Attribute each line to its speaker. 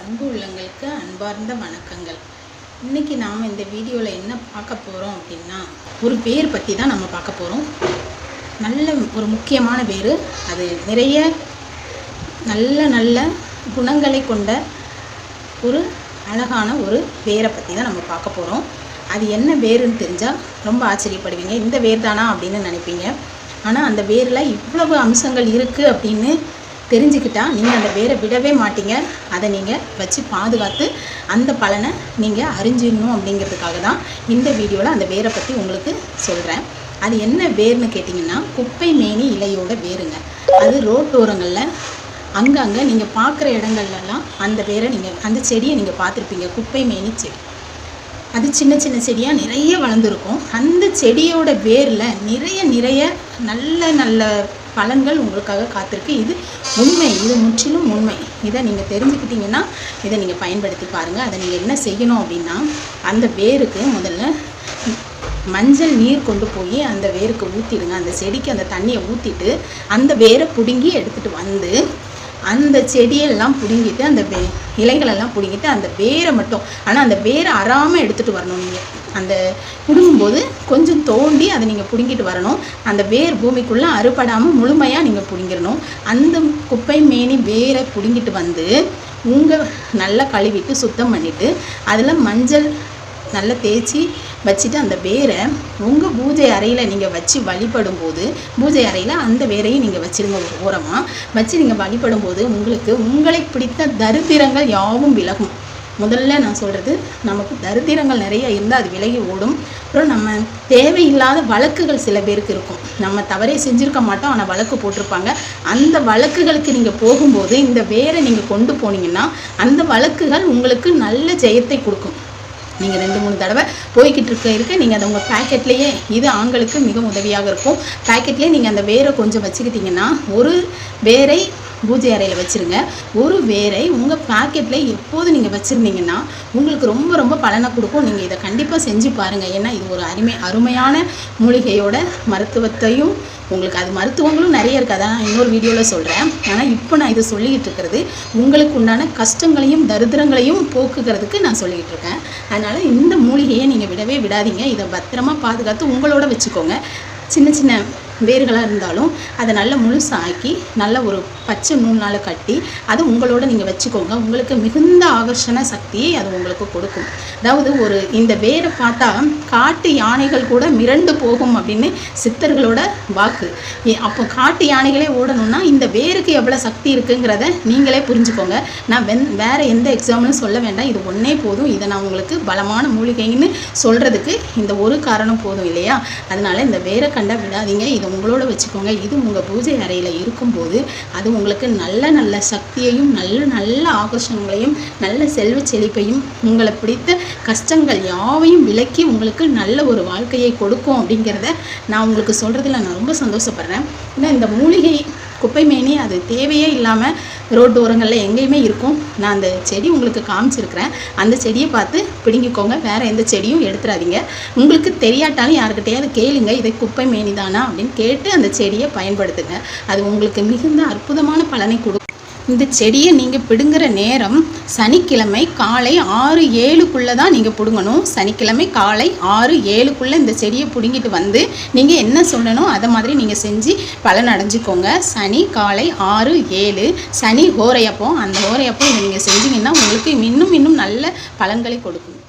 Speaker 1: அன்பு உள்ளங்களுக்கு அன்பார்ந்த வணக்கங்கள். இன்றைக்கி நாம் இந்த வீடியோவில் என்ன பார்க்க போகிறோம் அப்படின்னா ஒரு பேர் பற்றி தான் நம்ம பார்க்க போகிறோம் நல்ல ஒரு முக்கியமான பேர். அது நிறைய நல்ல நல்ல குணங்களை கொண்ட ஒரு அழகான ஒரு பேரை பற்றி தான் நம்ம பார்க்க போகிறோம் அது என்ன வேருன்னு தெரிஞ்சால் ரொம்ப ஆச்சரியப்படுவீங்க. இந்த வேர் தானா அப்படின்னு நினைப்பீங்க. ஆனால் அந்த வேரில் இவ்வளவு அம்சங்கள் இருக்குது அப்படின்னு தெரிஞ்சுக்கிட்டால் நீங்கள் அந்த வேரை விடவே மாட்டீங்க. அதை நீங்கள் வச்சு பாதுகாத்து அந்த பலனை நீங்கள் அறிஞ்சிடணும் அப்படிங்கிறதுக்காக தான் இந்த வீடியோவில் அந்த வேரை பற்றி உங்களுக்கு சொல்கிறேன் அது என்ன வேர்னு கேட்டிங்கன்னா குப்பை மேனி இலையோட வேருங்க. அது ரோட்டோரங்களில் அங்கங்கே நீங்கள் பார்க்குற இடங்கள்லாம் அந்த வேரை நீங்கள் அந்த செடியை நீங்கள் பார்த்துருப்பீங்க. குப்பை மேனி செடி. அது சின்ன சின்ன செடியாக நிறைய வளர்ந்துருக்கும். அந்த செடியோட வேரில் நிறைய நிறைய நல்ல நல்ல பலன்கள் உங்களுக்காக காத்திருக்கு. இது உண்மை. இது முற்றிலும் உண்மை. இதை நீங்கள் தெரிஞ்சுக்கிட்டீங்கன்னா இதை நீங்கள் பயன்படுத்தி பாருங்கள் அதை நீங்கள் என்ன செய்யணும் அப்படின்னா அந்த வேருக்கு முதல்ல மஞ்சள் நீர் கொண்டு போய் அந்த வேருக்கு ஊற்றிடுங்க அந்த செடிக்கு அந்த தண்ணியை ஊற்றிட்டு அந்த வேரை பிடுங்கி எடுத்துகிட்டு வந்து அந்த செடியெல்லாம் பிடுங்கிட்டு அந்த வே இலைகளெல்லாம் பிடுங்கிட்டு அந்த வேரை மட்டும் ஆனால் அந்த வேரை அறாமல் எடுத்துகிட்டு வரணும் நீங்கள் அந்த பிடுங்கும்போது கொஞ்சம் தோண்டி அதை நீங்கள் பிடுங்கிட்டு வரணும். அந்த வேர் பூமிக்குள்ளே அறுபடாமல் முழுமையாக நீங்கள் பிடுங்கிடணும். அந்த குப்பை மேனி வேரை பிடுங்கிட்டு வந்து உங்கள் நல்லா கழுவிட்டு சுத்தம் பண்ணிவிட்டு அதில் மஞ்சள் நல்லா தேய்ச்சி வச்சுட்டு அந்த வேரை உங்கள் பூஜை அறையில் நீங்கள் வச்சு வழிபடும் போது பூஜை அறையில் அந்த வேரையும் நீங்கள் வச்சுருங்க ஒரு ஓரமாக வச்சு நீங்கள் வழிபடும் போது உங்களுக்கு உங்களை பிடித்த தரித்திரங்கள் யாவும் விலகும். முதல்ல நான் சொல்கிறது நமக்கு தரித்திரங்கள் நிறைய இருந்தால் அது விலகி ஓடும். அப்புறம் நம்ம தேவையில்லாத வழக்குகள் சில பேருக்கு இருக்கும். நம்ம தவறே செஞ்சுருக்க மாட்டோம் ஆனால் வழக்கு போட்டிருப்பாங்க. அந்த வழக்குகளுக்கு நீங்கள் போகும்போது இந்த வேரை நீங்கள் கொண்டு போனீங்கன்னா அந்த வழக்குகள் உங்களுக்கு நல்ல ஜெயத்தை கொடுக்கும். நீங்கள் ரெண்டு மூணு தடவை போய்கிட்டு இருக்க இருக்க நீங்கள் அதை உங்கள் பேக்கெட்லேயே இது ஆண்களுக்கு மிக உதவியாக இருக்கும். பேக்கெட்லேயே நீங்கள் அந்த வேரை கொஞ்சம் வச்சுக்கிட்டிங்கன்னா ஒரு வேரை பூஜை அறையில் வச்சுருங்க. ஒரு வேரை உங்கள் பாக்கெட்டில் எப்போது நீங்கள் வச்சுருந்தீங்கன்னா உங்களுக்கு ரொம்ப ரொம்ப பலனை கொடுக்கும். நீங்கள் இதை கண்டிப்பாக செஞ்சு பாருங்கள் ஏன்னா இது ஒரு அருமை அருமையான மூலிகையோட மருத்துவத்தையும் உங்களுக்கு அது மருத்துவங்களும் நிறைய இருக்குது அதான் இன்னொரு வீடியோவில் சொல்கிறேன் ஆனால் இப்போ நான் இதை சொல்லிக்கிட்டு இருக்கிறது உங்களுக்கு உண்டான கஷ்டங்களையும் தரித்திரங்களையும் போக்குகிறதுக்கு நான் சொல்லிக்கிட்டு இருக்கேன். அதனால் இந்த மூலிகையை நீங்கள் விடவே விடாதீங்க. இதை பத்திரமா பாதுகாத்து உங்களோட வச்சுக்கோங்க. சின்ன சின்ன வேர்களாக இருந்தாலும் அதை நல்லா முழுசாக்கி நல்ல ஒரு பச்சை நூல்னால் கட்டி அதை உங்களோட நீங்கள் வச்சுக்கோங்க. உங்களுக்கு மிகுந்த ஆகர்ஷண சக்தியை அது உங்களுக்கு கொடுக்கும். அதாவது ஒரு இந்த வேரை பார்த்தா காட்டு யானைகள் கூட மிரண்டு போகும் அப்படின்னு சித்தர்களோட வாக்கு. அப்போ காட்டு யானைகளே ஓடணும்னா இந்த வேருக்கு எவ்வளோ சக்தி இருக்குங்கிறத நீங்களே புரிஞ்சுக்கோங்க. நான் வெந் வேறு எந்த எக்ஸாம்பிளும் சொல்ல வேண்டாம். இது ஒன்றே போதும். இதை நான் உங்களுக்கு பலமான மூலிகைன்னு சொல்கிறதுக்கு இந்த ஒரு காரணம் போதும் இல்லையா? அதனால் இந்த வேரை கண்டா விடாதீங்க. இதை உங்களோட வச்சுக்கோங்க. இது உங்கள் பூஜை அறையில் இருக்கும்போது அது உங்களுக்கு நல்ல நல்ல சக்தியையும் நல்ல நல்ல ஆகர்ஷணங்களையும் நல்ல செல்வ செழிப்பையும் உங்களை பிடித்த கஷ்டங்கள் யாவையும் விலக்கி உங்களுக்கு நல்ல ஒரு வாழ்க்கையை கொடுக்கும் அப்படிங்கிறத நான் உங்களுக்கு சொல்கிறதுல நான் ரொம்ப சந்தோஷப்படுறேன். ஏன்னா இந்த மூலிகை குப்பை மேனி அது தேவையே இல்லாமல் ரோட்டு ஓரங்களில் எங்கேயுமே இருக்கும். நான் அந்த செடி உங்களுக்கு காமிச்சிருக்கிறேன். அந்த செடியை பார்த்து பிடுங்கிக்கோங்க. வேறு எந்த செடியும் எடுத்துடாதீங்க உங்களுக்கு தெரியாட்டாலும் யாருக்கிட்டையாவது கேளுங்க. இதை குப்பை மேனி தானா அப்படின்னு கேட்டு அந்த செடியை பயன்படுத்துங்க. அது உங்களுக்கு மிகுந்த அற்புதமான பலனை கொடுக்கும் இந்த செடியை நீங்கள் பிடுங்குற நேரம் சனிக்கிழமை காலை ஆறு ஏழுக்குள்ளே தான் நீங்கள் பிடுங்கணும். சனிக்கிழமை காலை ஆறு ஏழுக்குள்ளே இந்த செடியை பிடுங்கிட்டு வந்து நீங்கள் என்ன சொல்லணும்? அதை மாதிரி நீங்கள் செஞ்சு பலன் அடைஞ்சிக்கோங்க. சனி காலை ஆறு ஏழு சனி ஹோரையப்போ அந்த ஹோரையப்போ இதை நீங்கள் செஞ்சீங்கன்னா உங்களுக்கு இன்னும் இன்னும் நல்ல பலன்களை கொடுக்கும்.